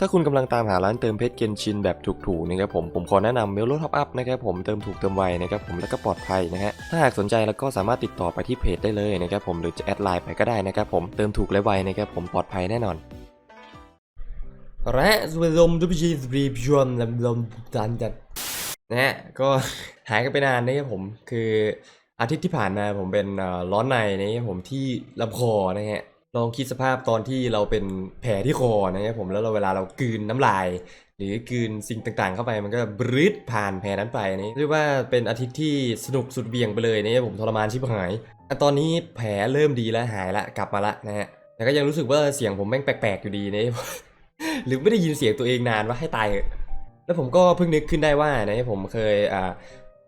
ถ้าคุณกำลังตามหาร้านเติมเพชรเกนชินแบบถูกๆนะครับผมผมขอแนะนำเมลโลท็อปอัพนะครับผมเติมถูกเติมไวนะครับผมแล้วก็ปลอดภัยนะฮะถ้าหากสนใจแล้วก็สามารถติดต่อไปที่เพจได้เลยนะครับผมหรือจะแอดไลน์ไปก็ได้นะครับผมเติมถูกและไวนะครับผมปลอดภัยแน่นอนและสวัสดีลมทุกชีสรีชวมลมลมจันจัดนะฮะก็หายกันไปนานนะครับผมคืออาทิตย์ที่ผ่านมาผมเป็นร้อนในนะครับผมที่ลำคอนะฮะ ลองคิดสภาพตอนที่เราเป็นแผลที่คอนะครับผมแล้วเราเวลาเรากลืนน้ำลาย หรือกลืนสิ่งต่างๆ เข้าไปมันก็บรืดผ่านแผลนั้นไปนี่เรียกว่าเป็นอาทิตย์ที่สนุกสุดเบี่ยงไปเลยนะครับผมทรมานชิบหายแต่ตอนนี้แผลเริ่มดีแล้วหายละกลับมาละนะฮะแต่ก็ยังรู้สึกว่าเสียงผมแม่งแปลกๆอยู่ดีนะหรือไม่ได้ยินเสียงตัวเองนานว่าให้ตายเถอะแล้วผมก็เพิ่งนึกขึ้นได้ว่านะผมเคย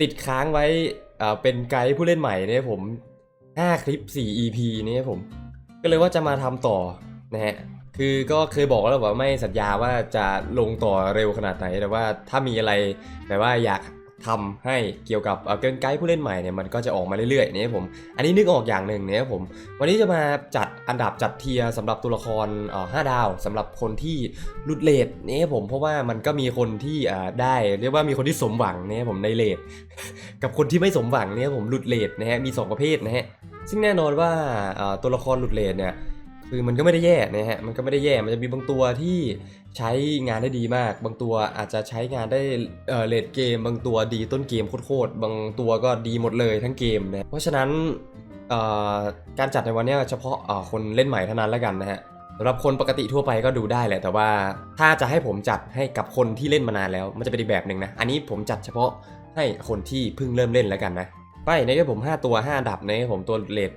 ติดค้างไว้เป็นไกด์ผู้เล่นใหม่นี่ผม5คลิป 4 EP เนี่ผม ก็เลยว่าจะมาทำต่อนะฮะคือก็เคยบอกแล้วว่าไม่สัญญาว่าจะลงต่อเร็วขนาดไหนแต่ว่าถ้ามีอะไรแบบว่าอยาก ทำให้เกี่ยวกับเกินไกด์ผู้เล่นใหม่เนี่ยมันก็จะออกมาเรื่อยๆนี่ผมอันนี้นึกออกอย่างหนึ่งเนี่ยผมวันนี้จะมาจัดอันดับจัดเทียร์สำหรับตัวละครเอ่อ5ดาวสำหรับคนที่หลุดเลทนี่ผมเพราะว่ามันก็มีคนที่ได้ เรียกว่ามีคนที่สมหวังเนี่ยผมในเลทกับคนที่ไม่สมหวังเนี่ยผมหลุดเลทนะฮะมีสองประเภทนะฮะซึ่งแน่นอนว่าตัวละครหลุดเลทเนี่ยคือมันก็ไม่ได้แย่นะฮะ มันก็ไม่ได้แย่ มันจะมีบางตัวที่ ใช้งานได้ดีมาก บางตัวอาจจะใช้งานได้เอ่อเลทเกม บางตัวดีต้นเกมโคตรๆบางตัวก็ดีหมดเลยทั้งเกมนะเพราะฉะนั้นเอ่อการจัดในวันนี้เฉพาะเอ่อคนเล่นใหม่เท่านั้นแล้วกันนะฮะสำหรับคนปกติทั่วไปก็ดูได้แหละ แต่ว่าถ้าจะให้ผมจัดให้กับคนที่เล่นมานานแล้ว มันจะเป็นอีกแบบหนึ่งนะ อันนี้ผมจัดเฉพาะให้คนที่เพิ่งเริ่มเล่นแล้วกันนะไปในะครับผม 5 ตัว 5 อันดับนะครับผมตัวเลด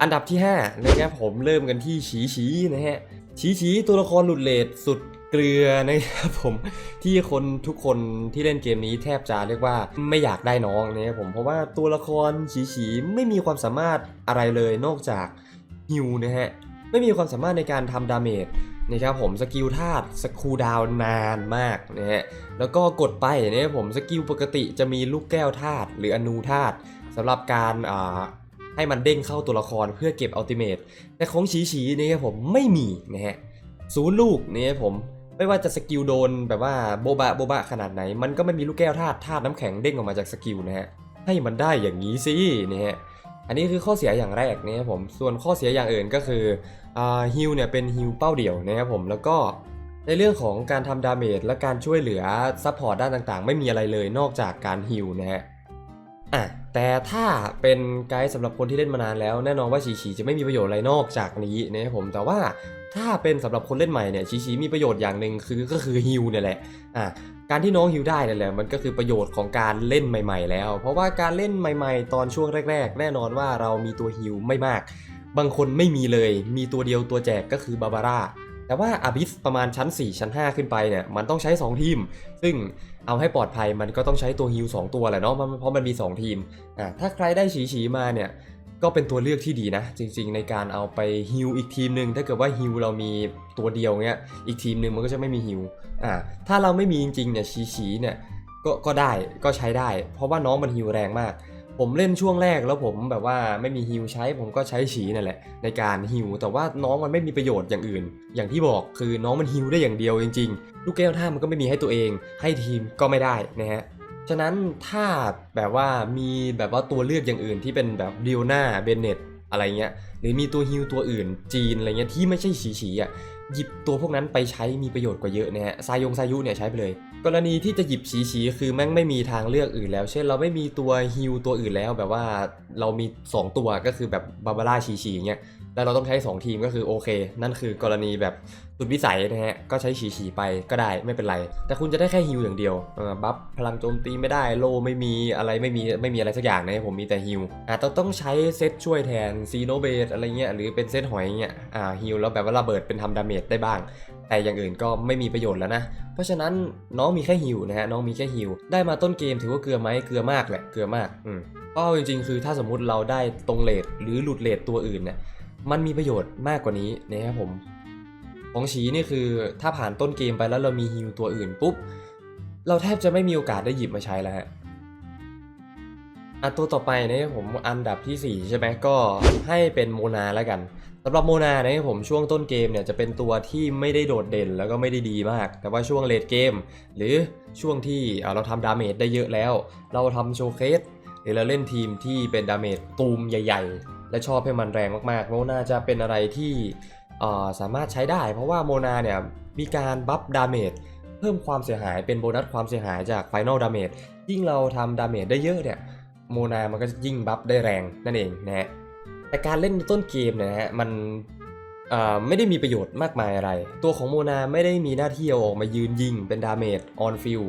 อันดับที่5นะครับผมเริ่มกันที่ฉีฉีนะฮะฉีฉีตัวละครหลุดเลดสุด เกลือนะครับผมที่คนทุกคนที่เล่นเกมนี้แทบจะเรียกว่าไม่อยากได้น้องนะครับผมเพราะว่าตัวละครฉีฉีไม่มีความสามารถอะไรเลยนอกจากฮิวนะฮะไม่มีความสามารถในการทำดาเมจนะครับผมสกิลธาตุสคูดาวนานมากนะฮะแล้วก็กดไปนะครับผมสกิลปกติจะมีลูกแก้วธาตุหรืออนูธาตุสำหรับการอ่าให้มันเด้งเข้าตัวละครเพื่อเก็บอัลติเมทแต่ของฉีฉีนี่ครับผมไม่มีนะฮะศูนย์ลูกนี่ครับผม ไม่ว่าจะสกิลโดนแบบว่าโบบะโบบะขนาดไหน มันก็ไม่มีลูกแก้วธาตุธาตุน้ำแข็งเด้งออกมาจากสกิลนะฮะให้มันได้อย่างนี้สินี่ฮะอันนี้คือข้อเสียอย่างแรกนะครับผมส่วนข้อเสียอย่างอื่นก็คือฮิลเนี่ยเป็นฮิลเป้าเดี่ยวนะครับผมแล้วก็ในเรื่องของการทำดาเมจและการช่วยเหลือซัพพอร์ตด้านต่างๆ ไม่มีอะไรเลยนอกจากการฮิลนะฮะอะแต่ถ้าเป็นไกด์สำหรับคนที่เล่นมานานแล้วแน่นอนว่าฉีฉีจะไม่มีประโยชน์อะไรนอกจากนี้นะครับผมแต่ว่า ถ้าเป็นสำหรับคนเล่นใหม่เนี่ยฉีฉีมีประโยชน์อย่างหนึ่งคือก็คือฮิลเนี่ยแหละอะการที่น้องฮิลได้เนี่ยแหละมันก็คือประโยชน์ของการเล่นใหม่ ๆ แล้ว เพราะว่าการเล่นใหม่ ๆ ตอนช่วงแรก ๆ แน่นอนว่าเรามีตัวฮิลไม่มาก บางคนไม่มีเลย มีตัวเดียวตัวแจกก็คือบาบาร่าแต่ว่าอาบิสประมาณชั้น 4 ชั้น 5 ขึ้นไปเนี่ยมันต้องใช้ 2 ทีม ซึ่งเอาให้ปลอดภัยมันก็ต้องใช้ตัวฮิล2ตัวแหละเนาะเพราะมันมี 2 ทีมอะถ้าใครได้ฉีฉีมาเนี่ย ก็เป็นตัวเลือกที่ดีนะ จริง ๆ ในการเอาไปฮิลอีกทีมหนึ่งถ้าเกิดว่าฮิลเรามีตัวเดียวเงี้ยอีกทีมหนึ่งมันก็จะไม่มีฮิลอะถ้าเราไม่มีจริงๆเนี่ยฉีฉีเนี่ยก็ก็ได้ก็ใช้ได้ เพราะว่าน้องมันฮิลแรงมาก ผมเล่นช่วงแรกแล้วผมแบบว่าไม่มีฮิลใช้ผมก็ใช้ฉีนั่นแหละ ในการฮิลแต่ว่าน้องมันไม่มีประโยชน์อย่างอื่น อย่างที่บอกคือน้องมันฮิลได้อย่างเดียวจริง ๆ ลูกแก้วท่ามันก็ไม่มีให้ตัวเอง ให้ทีมก็ไม่ได้นะฮะ ฉะนั้นถ้าแบบว่ามีแบบว่าตัวเลือกอย่างอื่นที่เป็นแบบดิโอนาเบนเนตอะไรเงี้ยหรือมีตัวฮิลตัวอื่นจีนอะไรเงี้ยที่ไม่ใช่ฉีฉีอะหยิบตัวพวกนั้นไปใช้มีประโยชน์กว่าเยอะนะฮะซายงซายุเนี่ยใช้ไปเลย กรณีที่จะหยิบฉีฉีคือแม่งไม่มีทางเลือกอื่นแล้ว เช่นเราไม่มีตัวฮิลตัวอื่นแล้วแบบว่าเรามี 2 ตัวก็คือแบบบาบาร่าฉีฉีเงี้ย แล้วเราต้องใช้ 2 ทีมก็คือโอเค นั่นคือกรณีแบบสุดวิสัยนะฮะ ก็ใช้ฉีฉีไปก็ได้ไม่เป็นไร แต่คุณจะได้แค่ฮิลอย่างเดียวบัฟพลังโจมตีไม่ได้โลไม่มีอะไรไม่มีไม่มีอะไรสักอย่างนะผมมีแต่ฮิลอะต้องต้องใช้เซตช่วยแทนซีโนเบสอะไรเงี้ยหรือเป็นเซตหอยเงี้ยอ่าฮิลแล้วแบบว่าระเบิดเป็นทำดาเมจได้บ้าง แต่อย่างอื่นก็ไม่มีประโยชน์แล้วนะ เพราะฉะนั้นน้องมีแค่ฮิวนะฮะน้องมีแค่ฮิวได้มาต้นเกมถือว่าเกลือไหมเกลือมากแหละเกลือมากอืมก็จริงๆ คือถ้าสมมุติเราได้ตรงเลทหรือหลุดเลทตัวอื่นเนี่ย มันมีประโยชน์มากกว่านี้นะครับผม ของฉีนี่คือถ้าผ่านต้นเกมไปแล้วเรามีฮิวตัวอื่นปุ๊บ เราแทบจะไม่มีโอกาสได้หยิบมาใช้แล้วฮะอะตัวต่อไปนะครับผมอันดับทีสี่4 ใช่ไหมก็ให้เป็นโมนาแล้วกันสำหรับโมนานะครับผมช่วงต้นเกมเนี่ยจะเป็นตัวที่ไม่ได้โดดเด่นแล้วก็ไม่ได้ดีมาก แต่ว่าช่วงเลดเกม หรือช่วงที่เอ่อเราทำดาเมจได้เยอะแล้ว เราทำโชว์เคสหรือเราเล่นทีมที่เป็นดาเมจตูมใหญ่ ๆ และชอบให้มันแรงมากๆ โมนาจะเป็นอะไรที่สามารถใช้ได้ เพราะว่าโมนาเนี่ยมีการบัฟดาเมจเพิ่มความเสียหายเป็นโบนัสความเสียหายจากไฟนลดาเมจยิ่งเราทำดาเมจได้เยอะเนี่ยโมนามันก็จะยิ่งบัฟได้แรงนั่นเองนะฮะแต่การเล่นต้นเกมเนี่ยฮะมันไม่ได้มีประโยชน์มากมายอะไร ตัวของโมนาไม่ได้มีหน้าที่ออกมายืนยิงเป็นดาเมจออนฟิล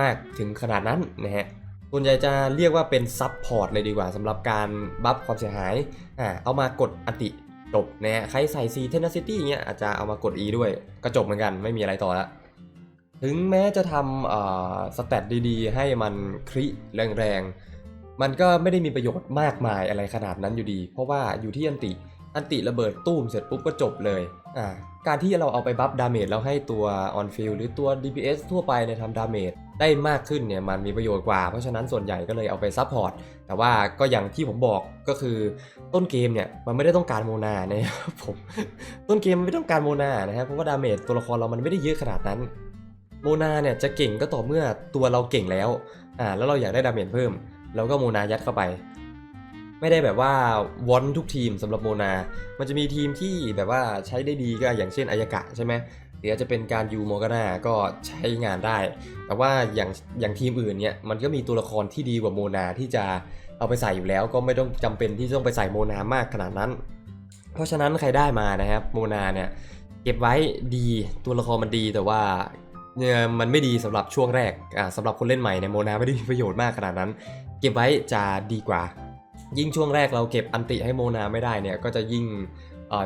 มากถึงขนาดนั้นนะฮะ ส่วนใหญ่จะเรียกว่าเป็นซับพอร์ตเลยดีกว่าสำหรับการบัฟความเสียหายอ่าเอามากดอัติจบนะฮะใครใส่ซีเทนซิตี้เงี้ยอาจจะเอามากด E ด้วยก็จบเหมือนกันไม่มีอะไรต่อละถึงแม้จะทำสแตทดีๆ ให้มันคริแรงๆ มันก็ไม่ได้มีประโยชน์มากมายอะไรขนาดนั้นอยู่ดี เพราะว่าอยู่ที่อันติอันติระเบิดตู้มเสร็จปุ๊บก็จบเลยอ่าการที่เราเอาไปบัฟดาเมจแล้วให้ตัวออนฟิลหรือตัว DPS ทั่วไปเนี่ยทำดาเมจ ได้มากขึ้นเนี่ยมันมีประโยชน์กว่า เพราะฉะนั้นส่วนใหญ่ก็เลยเอาไปซัพพอร์ตแต่ว่าก็อย่างที่ผมบอกก็คือต้นเกมเนี่ยมันไม่ได้ต้องการโมนานะครับผมต้นเกมมันไม่ต้องการโมนานะครับเพราะว่าดาเมจตัวละครเรามันไม่ได้เยอะขนาดนั้นโมนาเนี่ยจะเก่งก็ต่อเมื่อตัวเราเก่งแล้วอ่าแล้วเราอยากได้ดาเมจเพิ่มเราก็โมนายัดเข้าไป ไม่ได้แบบว่าวอนทุกทีมสำหรับโมนา มันจะมีทีมที่แบบว่าใช้ได้ดีก็อย่างเช่นอายากะใช่ไหม หรืออาจจะเป็นการยูโมกนาก็ใช้งานได้ แต่ว่าอย่างอย่างทีมอื่นเนี่ยมันก็มีตัวละครที่ดีกว่าโมนาที่จะเอาไปใส่อยู่แล้ว ก็ไม่ต้องจำเป็นที่ต้องไปใส่โมนามากขนาดนั้น เพราะฉะนั้นใครได้มานะครับโมนาเนี่ยเก็บไว้ดีตัวละครมันดีแต่ว่าเนี่ยมันไม่ดีสำหรับช่วงแรกอ่าสำหรับคนเล่นใหม่เนี่ยโมนาไม่ได้มีประโยชน์มากขนาดนั้น เก็บไว้จะดีกว่า ยิ่งช่วงแรกเราเก็บอันติให้โมนาไม่ได้เนี่ยก็จะยิ่ง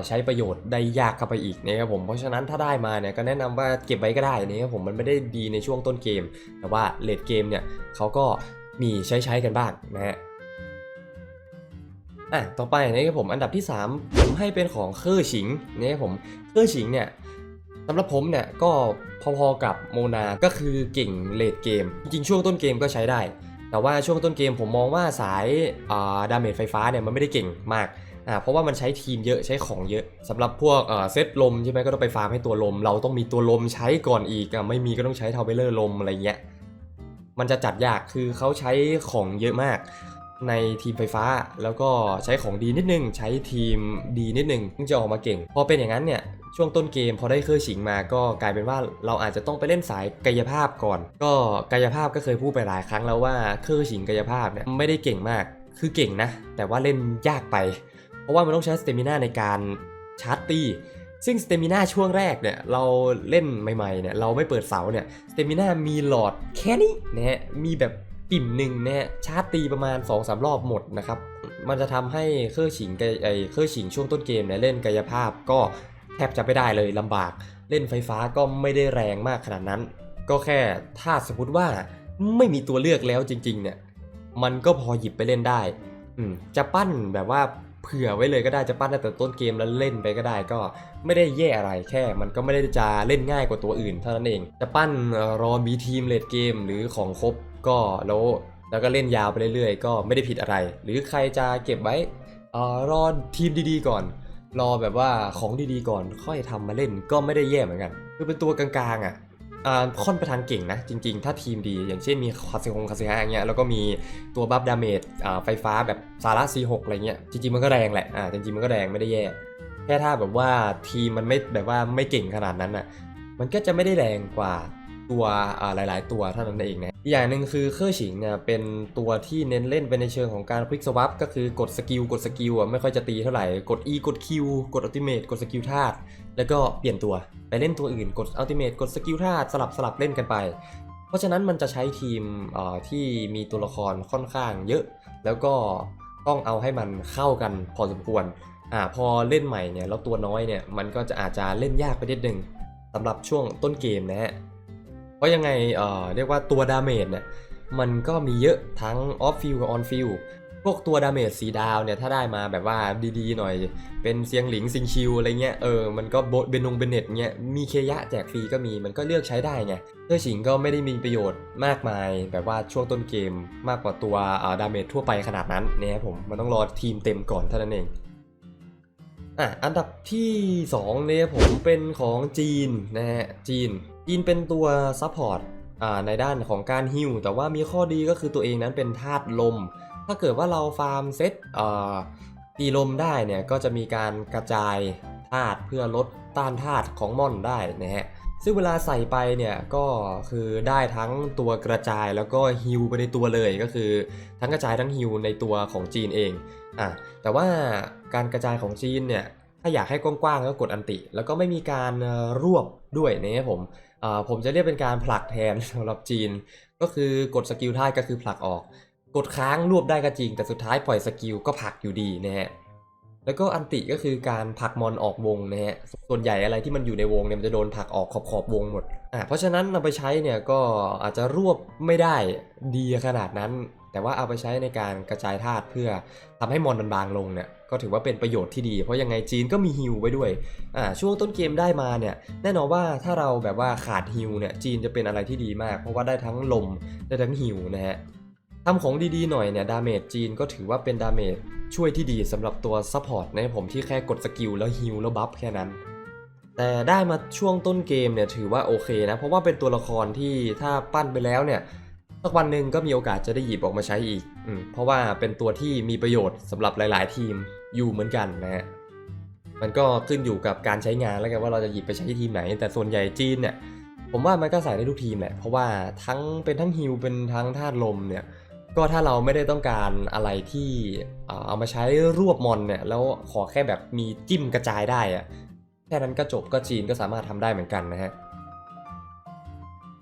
ใช้ประโยชน์ได้ยากเข้าไปอีกนะครับผมเพราะฉะนั้นถ้าได้มาเนี่ยก็แนะนำว่าเก็บไว้ก็ได้นะครับผมมันไม่ได้ดีในช่วงต้นเกม แต่ว่าเลดเกมเนี่ยเขาก็มีใช้ใช้กันบ้างนะฮะอะต่อไปนะครับผมอันดับที่ 3 ผมให้เป็นของเคอร์ฉิงนะครับผมเคอร์ฉิงเนี่ยสำหรับผมเนี่ยก็พอๆกับโมนาก็คือเก่งเลดเกม จริงช่วงต้นเกมก็ใช้ได้ แต่ว่าช่วงต้นเกมผมมองว่าสายอ่าดาเมจไฟฟ้าเนี่ยมันไม่ได้เก่งมาก อ่าเพราะว่ามันใช้ทีมเยอะใช้ของเยอะสำหรับพวกเอ่อเซตลมใช่ไหมก็ต้องไปฟาร์มให้ตัวลม เราต้องมีตัวลมใช้ก่อนอีกอะไม่มีก็ต้องใช้ทาวเวลเลอร์ลมอะไรเงี้ยมันจะจัดยากคือเขาใช้ของเยอะมากในทีมไฟฟ้าแล้วก็ใช้ของดีนิดนึง ใช้ทีมดีนิดนึงถึงจะออกมาเก่ง พอเป็นอย่างนั้นเนี่ย ช่วงต้นเกมพอได้เครื่องฉิงมาก็กลายเป็นว่าเราอาจจะต้องไปเล่นสายกายภาพก่อน ก็กายภาพก็เคยพูดไปหลายครั้งแล้วว่าเครื่องฉิงกายภาพเนี่ยไม่ได้เก่งมากคือเก่งนะ แต่ว่าเล่นยากไป เพราะว่ามันต้องใช้สเตมินาในการชาร์จตีซึ่งสเตมินาช่วงแรกเนี่ยเราเล่นใหม่ๆเนี่ยเราไม่เปิดเสาเนี่ยสเตมินามีหลอดแค่นี้นะฮะมีแบบปิ่มหนึ่งนะฮะชาร์จตีประมาณ 2-3 รอบหมดนะครับมันจะทำให้เครื่องฉิงไอเครื่องฉิงช่วงต้นเกมเนี่ยเล่นกายภาพก็แทบจะไม่ได้เลยลำบาก เล่นไฟฟ้าก็ไม่ได้แรงมากขนาดนั้น ก็แค่ถ้าสมมติว่าไม่มีตัวเลือกแล้วจริงๆเนี่ยมันก็พอหยิบไปเล่นได้อืจะปั้นแบบว่า เผื่อไว้เลยก็ได้จะปั้นตั้งแต่ต้นเกมแล้วเล่นไปก็ได้ก็ไม่ได้แย่อะไรแค่ มันก็ไม่ได้จะเล่นง่ายกว่าตัวอื่นเท่านั้นเอง จะปั้นเอ่อรอมีทีมเลดเกมหรือของครบก็แล้วแล้วก็เล่นยาวไปเรื่อยๆ ก็ไม่ได้ผิดอะไร หรือใครจะเก็บไว้ออรอทีมดีๆก่อน รอแบบว่าของดีๆก่อนค่อยทำมาเล่นก็ไม่ได้แย่เหมือนกัน คือเป็นตัวกลางๆอะอ่า ค่อนไปทางเก่งนะ จริง ๆ ถ้าทีมดี อย่างเช่นมีคาซิฮงคาซิฮะอย่างเงี้ยแล้วก็มีตัวบัฟดาเมจอ่าไฟฟ้าแบบซาร่าซีหกอะไรเงี้ยจริงๆมันก็แรงแหละอ่าจริงๆมันก็แรงไม่ได้แย่ แค่ถ้าแบบว่าทีมมันไม่แบบว่าไม่เก่งขนาดนั้นอะมันก็จะไม่ได้แรงกว่า ตัวหลาย ๆ ตัวเท่านั้นเองนะอีกอย่างหนึ่งคือเคอร์ฉิงเนี่ยเป็นตัวที่เน้นเล่นไปในเชิงของการพลิกสวับก็คือกดสกิลกดสกิลอะไม่ค่อยจะตีเท่าไหร่กด E กด Q กดอัลติเมทกดสกิลธาตุแล้วก็เปลี่ยนตัวไปเล่นตัวอื่นกดอัลติเม e กดสกิลธาตุสลับสลับเล่นกันไป เพราะฉะนั้นมันจะใช้ทีมที่มีตัวละครค่อนข้างเยอะ แล้วก็ต้องเอาให้มันเข้ากันพอสมควรอ่าพอเล่นใหม่เนี่ยแล้วตัวน้อยเนี่ยมันก็จะอาจจะเล่นยากไปนิดนึงสำหรับช่วงต้นเกมนะฮะ เพราะยังไงเอ่อเรียกว่าตัวดาเมจเนี่ยมันก็มีเยอะทั้งออฟฟิลกับออนฟิลพวกตัวดาเมจสีดาวเนี่ยถ้าได้มาแบบว่าดีๆหน่อย เป็นเซียงหลิงซิงชิวอะไรเงี้ยเออมันก็โบเบนงเบนเน็ตเงี้ยมีเคยะแจกฟรีก็มีมันก็เลือกใช้ได้ไงเจ้าฉิงก็ไม่ได้มีประโยชน์มากมาย แบบว่าช่วงต้นเกมมากกว่าตัวอ่าดาเมจทั่วไปขนาดนั้นเนี่ยผมมันต้องรอทีมเต็มก่อนเท่านั้นเองอะอันดับที่2เนี่ยผมเป็นของจีนนะฮะจีน จีนเป็นตัวซัพพอร์ตในด้านของการฮิวแต่ว่ามีข้อดีก็คือตัวเองนั้นเป็นธาตุลม ถ้าเกิดว่าเราฟาร์มเซตตีลมได้เนี่ยก็จะมีการกระจายธาตุเพื่อลดต้านธาตุของม่อนได้นะฮะซึ่งเวลาใส่ไปเนี่ยก็คือได้ทั้งตัวกระจายแล้วก็ฮิวไปในตัวเลยก็คือ ทั้งกระจายทั้งฮิวในตัวของจีนเองอะแต่ว่าการกระจายของจีนเนี่ยถ้าอยากให้กว้างๆก็กดอันติ แล้วก็ไม่มีการรวบด้วยนะครับผมผมจะเรียกเป็นการผลักแทนสำหรับจีน ก็คือกดสกิลท่าก็คือผลักออก กดค้างรวบได้ก็จริง แต่สุดท้ายปล่อยสกิลก็ผลักอยู่ดีนะฮะแล้วก็อันติก็คือการผลักมอนออกวงนะฮะส่วนใหญ่อะไรที่มันอยู่ในวงเนี่ยมันจะโดนผลักออกขอบขอบๆวงหมดอ่าเพราะฉะนั้นนำไปใช้เนี่ยก็อาจจะรวบไม่ได้ดีขนาดนั้น แต่ว่าเอาไปใช้ในการกระจายธาตุเพื่อทำให้มอนมันบางลงเนี่ยก็ถือว่าเป็นประโยชน์ที่ดี เพราะยังไงจีนก็มีฮิลไว้ด้วยอ่าช่วงต้นเกมได้มาเนี่ยแน่นอนว่าถ้าเราแบบว่าขาดฮิลเนี่ยจีนจะเป็นอะไรที่ดีมาก เพราะว่าได้ทั้งลมได้ทั้งฮิลนะฮะทำของดีๆหน่อยเนี่ยดาเมจจีนก็ถือว่าเป็นดาเมจช่วยที่ดีสำหรับตัวซัพพอร์ตนะผมที่แค่กดสกิลแล้วฮิลแล้วบัฟแค่นั้น แต่ได้มาช่วงต้นเกมเนี่ยถือว่าโอเคนะ เพราะว่าเป็นตัวละครที่ถ้าปั้นไปแล้วเนี่ย สักวันหนึ่งก็มีโอกาสจะได้หยิบออกมาใช้อีกอเพราะว่าเป็นตัวที่มีประโยชน์สำหรับหลาย ๆ ทีมอยู่เหมือนกันนะฮะมันก็ขึ้นอยู่กับการใช้งานแล้วกันว่าเราจะหยิบไปใช้ที่ทีมไหน แต่ส่วนใหญ่จีนเนี่ยผมว่ามันก็ใส่ได้ทุกทีมแหละเพราะว่าทั้งเป็นทั้งฮิลเป็นทั้งธาตุลมเนี่ยก็ถ้าเราไม่ได้ต้องการอะไรที่เอามาใช้รวบมอนเนี่ยแล้วขอแค่แบบมีจิ้มกระจายได้อะแค่นั้นก็จบก็จีนก็สามารถทำได้เหมือนกันนะฮะ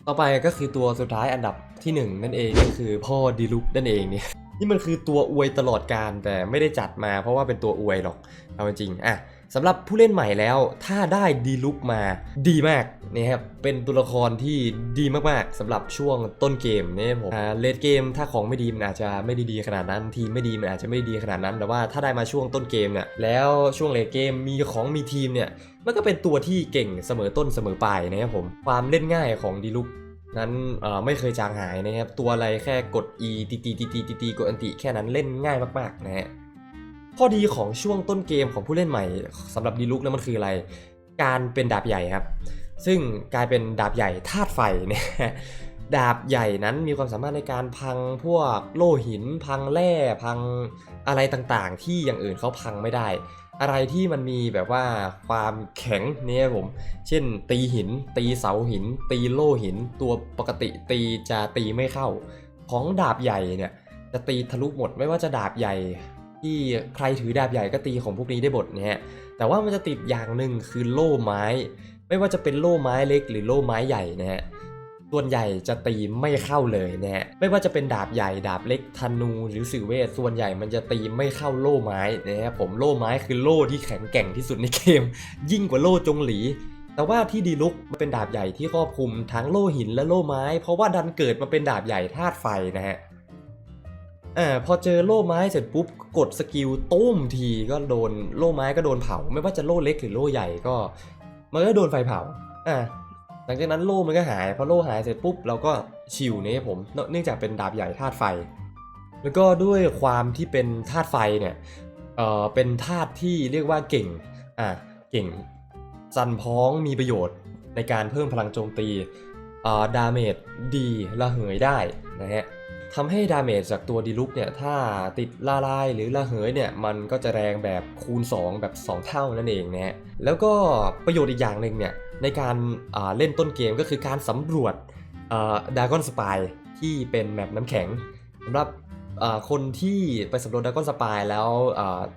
ต่อไปก็คือตัวสุดท้ายอันดับที่หนึ่งนั่นเองก็คือพ่อดีลุกนั่นเองเนี่ยนี่มันคือตัวอวยตลอดการแต่ไม่ได้จัดมาเพราะว่าเป็นตัวอวยหรอก เอาจริงอะสำหรับผู้เล่นใหม่แล้ว ถ้าได้ดีลุกมาดีมากนะครับเป็นตัวละครที่ดีมากๆสำหรับช่วงต้นเกมเนี่ยผมเลดเกมถ้าของไม่ดีมันอาจจะไม่ได้ดีขนาดนั้น ทีมไม่ดีมันอาจจะไม่ดีขนาดนั้น แต่ว่าถ้าได้มาช่วงต้นเกมเนี่ยแล้วช่วงเลดเกมมีของมีทีมเนี่ยมันก็เป็นตัวที่เก่งเสมอต้นเสมอปลายนะครับผมความเล่นง่ายของดีลุกนั้นไม่เคยจางหายนะครับตัวอะไรแค่กด E ตีตีตีตีตีตีกดอันติแค่นั้นเล่นง่ายมากๆนะฮะ ข้อดีของช่วงต้นเกมของผู้เล่นใหม่สำหรับดีลุกนั้นมันคืออะไร การเป็นดาบใหญ่ครับ ซึ่งกลายเป็นดาบใหญ่ธาตุไฟเนี่ยดาบใหญ่นั้นมีความสามารถในการพังพวกโลหิน พังแร่พังอะไรต่างๆ ที่อย่างอื่นเขาพังไม่ได้ อะไรที่มันมีแบบว่าความแข็งเนี่ยผม เช่น ตีหิน ตีเสาหิน ตีโลหิน ตัวปกติตีจะตีไม่เข้า ของดาบใหญ่เนี่ยจะตีทะลุหมดไม่ว่าจะดาบใหญ่ ที่ใครถือดาบใหญ่ก็ตีของพวกนี้ได้หมดนะฮะแต่ว่ามันจะติดอย่างหนึ่งคือโล่ไม้ ไม่ว่าจะเป็นโล่ไม้เล็กหรือโล่ไม้ใหญ่นะฮะส่วนใหญ่จะตีไม่เข้าเลยนะฮะไม่ว่าจะเป็นดาบใหญ่ดาบเล็กธนูหรือสื่อเวทส่วนใหญ่มันจะตีไม่เข้าโล่ไม้นะฮะผมโล่ไม้คือโล่ที่แข็งแกร่งที่สุดในเกม ยิ่งกว่าโล่จงหลีแต่ว่าที่ดีลุกมันเป็นดาบใหญ่ที่ครอบคลุมทั้งโล่หินและโล่ไม้ เพราะว่าดันเกิดมาเป็นดาบใหญ่ธาตุไฟนะฮะ อ่าพอเจอโล่ไม้เสร็จปุ๊บกดสกิลตุ้มทีก็โดนโล่ไม้ก็โดนเผา ไม่ว่าจะโล่เล็กหรือโล่ใหญ่ก็ มันก็โดนไฟเผาอ่าหลังจากนั้นโล่มันก็หายพอโล่หายเสร็จปุ๊บเราก็ชิวเนี่ยผมเนื่องจากเป็นดาบใหญ่ธาตุไฟ แล้วก็ด้วยความที่เป็นธาตุไฟเนี่ยเอ่อเป็นธาตุที่เรียกว่าเก่งอ่าเก่งสันพ้องมีประโยชน์ในการเพิ่มพลังโจมตีอ่าดาเมจดีระเหยได้นะฮะ ทำให้ดาเมจจากตัวดีลุกเนี่ยถ้าติดละลายหรือระเหยเนี่ยมันก็จะแรงแบบคูณ 2 แบบ 2 เท่านั่นเองนะฮะแล้วก็ประโยชน์อีกอย่างหนึ่งเนี่ยในการเล่นต้นเกมก็คือการสำรวจดากอนสปายที่เป็นแมปน้ำแข็งสำหรับคนที่ไปสำรวจด r กอนสปายแล้ว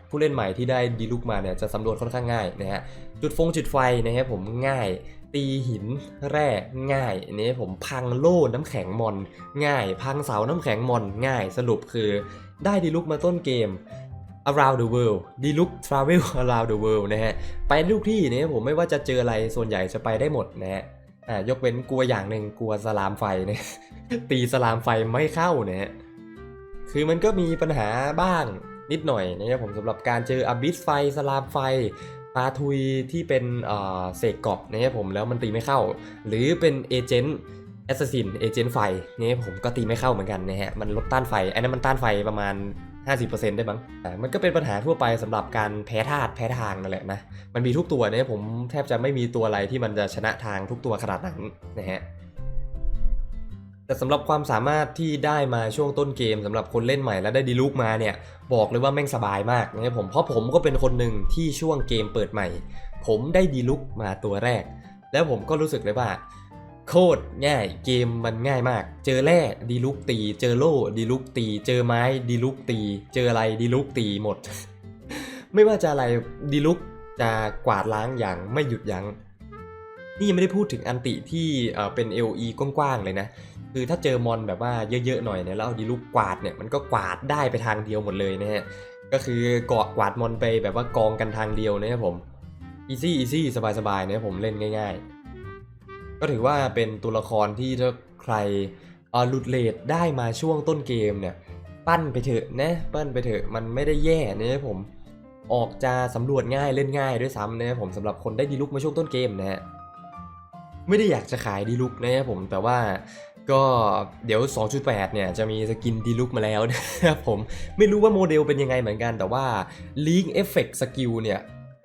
ผู้เล่นใหม่ที่ได้ดีลุกมาเนี่ยจะสำรวจค่อนข้างง่ายนะฮะจุดฟงจุดไฟนะครับผมง่าย ตีหินแร่ง่ายอันนี้ผมพังโล่น้ำแข็งมอนง่าย พังเสาน้ำแข็งมอนง่าย สรุปคือได้ดีลุกมาต้นเกม around the world ดีลุก travel around the world นะฮะ ไปทุกที่เนี่ยผมไม่ว่าจะเจออะไรส่วนใหญ่จะไปได้หมดนะฮะอ่ายกเว้นกลัวอย่างหนึ่งกลัวสลามไฟเนี่ยตีสลามไฟไม่เข้านะฮะคือมันก็มีปัญหาบ้างนิดหน่อยนะครับผมสำหรับการเจออบิสไฟสลามไฟ ปาทุยที่เป็นเอ่อเสกเกาะนะครับผมแล้วมันตีไม่เข้า หรือเป็นเอเจนต์แอสซัสซินเอเจนต์ไฟเนี่ยผมก็ตีไม่เข้าเหมือนกันนะฮะมันลดต้านไฟอันนั้นมันต้านไฟประมาณ 50%ได้มั้งมันก็เป็นปัญหาทั่วไปสำหรับการแพ้ธาตุแพ้ทางนั่นแหละนะมันมีทุกตัวเนี่ยผมแทบจะไม่มีตัวอะไรที่มันจะชนะทางทุกตัวขนาดนั้นนะฮะ แต่สำหรับความสามารถที่ได้มาช่วงต้นเกมสำหรับคนเล่นใหม่แล้วได้ดีลุกมาเนี่ย บอกเลยว่าแม่งสบายมากนะครับผมเพราะผมก็เป็นคนหนึ่งที่ช่วงเกมเปิดใหม่ ผมได้ดีลุกมาตัวแรก แล้วผมก็รู้สึกเลยว่า โคตรง่ายเกมมันง่ายมาก เจอแร่ดีลุกตี เจอโล่ดีลุกตี เจอไม้ดีลุกตี เจออะไรดีลุกตีหมด ไม่ว่าจะอะไรดีลุกจะกวาดล้างอย่างไม่หยุดยัง้งนี่ยังไม่ได้พูดถึงอันติที่เอ่อเป็น LE กว้างๆเลยนะ คือถ้าเจอมอนแบบว่าเยอะๆหน่อยเนี่ยแล้วดีลูกกวาดเนี่ยมันก็กวาดได้ไปทางเดียวหมดเลยนะฮะก็คือเกาะกวาดมอนไปแบบว่ากองกันทางเดียวนะครับผมอีซี่อีซี่สบายๆนะครับผมเล่นง่าย ๆ ก็ถือว่าเป็นตัวละครที่ถ้าใครเออหลุดเลทได้มาช่วงต้นเกมเนี่ยปั้นไปเถอะนะปั้นไปเถอะมันไม่ได้แย่นะครับผมออกจะสำรวจง่ายเล่นง่ายด้วยซ้ำนะครับผมสำหรับคนได้ดีลุกมาช่วงต้นเกมนะฮะไม่ได้อยากจะขายดีลุกนะครับผมแต่ว่า ก็เดี๋ยว 2.8 เนี่ยจะมีสกินดีลุกมาแล้วนะครับผมไม่รู้ว่าโมเดลเป็นยังไงเหมือนกัน แต่ว่า League Effect Skill เนี่ย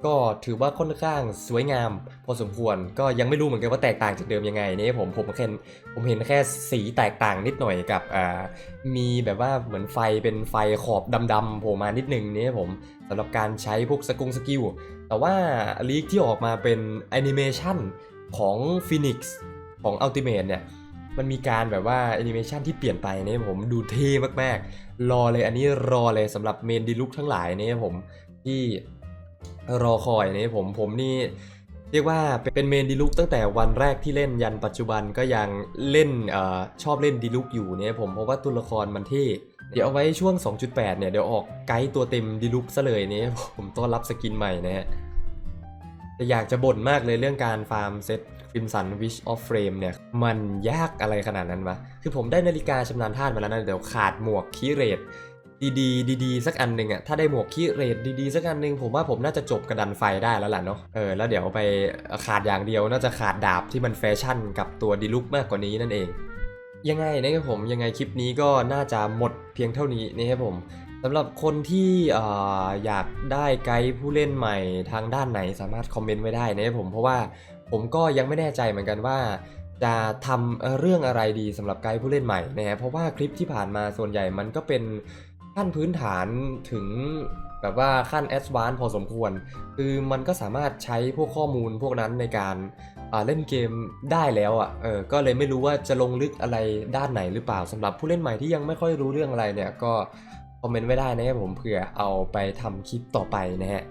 ก็ถือว่าค่อนข้างสวยงามพอสมควรก็ยังไม่รู้เหมือนกันว่าแตกต่างจากเดิมยังไงนี่ผมผมแค่ผมเห็นแค่สีแตกต่างนิดหน่อยกับอ่ามีแบบว่าเหมือนไฟเป็นไฟขอบดำๆโผล่มานิดนึงนี่ผมสำหรับการใช้พวกสกุงสกิลแต่ว่าลีกที่ออกมาเป็นแอนิเมชันของ Phoenix ของ Ultimate เนี่ย มันมีการแบบว่าแอนิเมชันที่เปลี่ยนไปเนี่ยผมดูเท่มากๆ รอเลยอันนี้รอเลยสำหรับเมนดีลุกทั้งหลายเนี่ยผมที่รอคอยเนี่ยผมผมนี่เรียกว่าเป็นเมนดีลุกตั้งแต่วันแรกที่เล่นยันปัจจุบันก็ยังเล่นออชอบเล่นดีลุกอยู่เนี่ยผมเพราะว่าตัวละครมันเท่เดี๋ยวเอาไว้ช่วง 2.8 เนี่ยเดี๋ยวออกไกด์ตัวเต็มดีลุกซะเลยเนี่ยผมต้อนรับสกินใหม่นะฮะแต่อยากจะบ่นมากเลยเรื่องการฟาร์มเซต ฟิมสันวิชออฟเฟรมเนี่ย มันยากอะไรขนาดนั้นวะ คือผมได้นาฬิกาชำนาญท่าตุมาแล้วนะ เดี๋ยวขาดหมวกคีเรตดีๆ ดีๆ สักอันหนึ่งอะถ้าได้หมวกคีเรตดีๆ สักอันหนึ่งผมว่าผมน่าจะจบกระดันไฟได้แล้วล่ะเนาะ เออ แล้วเดี๋ยวไปขาดอย่างเดียวน่าจะขาดดาบที่มันแฟชั่นกับตัวดีลุกมากกว่านี้นั่นเอง ยังไงนะครับผม ยังไงคลิปนี้ก็น่าจะหมดเพียงเท่านี้นะครับผมสำหรับคนที่ออยากได้ไกด์ผู้เล่นใหม่ทางด้านไหนสามารถคอมเมนต์ไว้ได้นะครับผมเพราะว่า ผมก็ยังไม่แน่ใจเหมือนกันว่า จะทำเรื่องอะไรดีสำหรับไกด์ผู้เล่นใหม่นะฮะเพราะว่าคลิปที่ผ่านมาส่วนใหญ่มันก็เป็นขั้นพื้นฐานถึงแบบว่าขั้นแอดวานซ์พอสมควร คือมันก็สามารถใช้พวกข้อมูลพวกนั้นในการเล่นเกมได้แล้วอะเออก็เลยไม่รู้ว่าจะลงลึกอะไรด้านไหนหรือเปล่าสำหรับผู้เล่นใหม่ที่ยังไม่ค่อยรู้เรื่องอะไรเนี่ยก็คอมเมนต์ไว้ได้นะครับผมเผื่อเอาไปทำคลิปต่อไปนะฮะ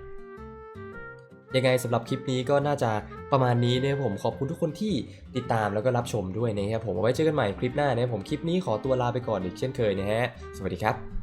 ยังไงสำหรับคลิปนี้ก็น่าจะประมาณนี้นะครับผมขอบคุณทุกคนที่ติดตามแล้วก็รับชมด้วยนะครับผมเอาไว้เจอกันใหม่คลิปหน้านะครับผมคลิปนี้ขอตัวลาไปก่อนอีกเช่นเคยนะฮะสวัสดีครับ